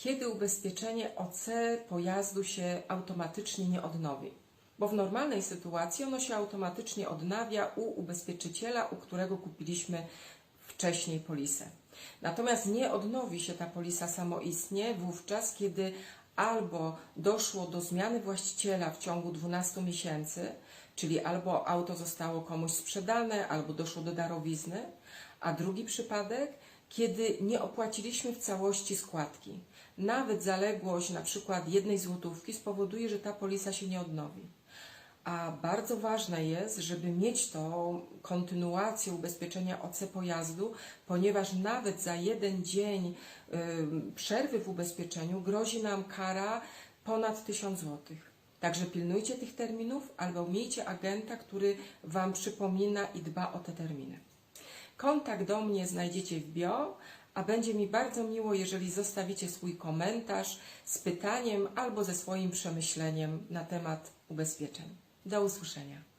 kiedy ubezpieczenie OC pojazdu się automatycznie nie odnowi. Bo w normalnej sytuacji ono się automatycznie odnawia u ubezpieczyciela, u którego kupiliśmy wcześniej polisę. Natomiast nie odnowi się ta polisa samoistnie wówczas, kiedy albo doszło do zmiany właściciela w ciągu 12 miesięcy, czyli albo auto zostało komuś sprzedane, albo doszło do darowizny, a drugi przypadek, kiedy nie opłaciliśmy w całości składki. Nawet zaległość na przykład jednej złotówki spowoduje, że ta polisa się nie odnowi. A bardzo ważne jest, żeby mieć tą kontynuację ubezpieczenia OC pojazdu, ponieważ nawet za jeden dzień przerwy w ubezpieczeniu grozi nam kara ponad 1000 zł. Także pilnujcie tych terminów albo miejcie agenta, który Wam przypomina i dba o te terminy. Kontakt do mnie znajdziecie w bio, a będzie mi bardzo miło, jeżeli zostawicie swój komentarz z pytaniem albo ze swoim przemyśleniem na temat ubezpieczeń. Do usłyszenia.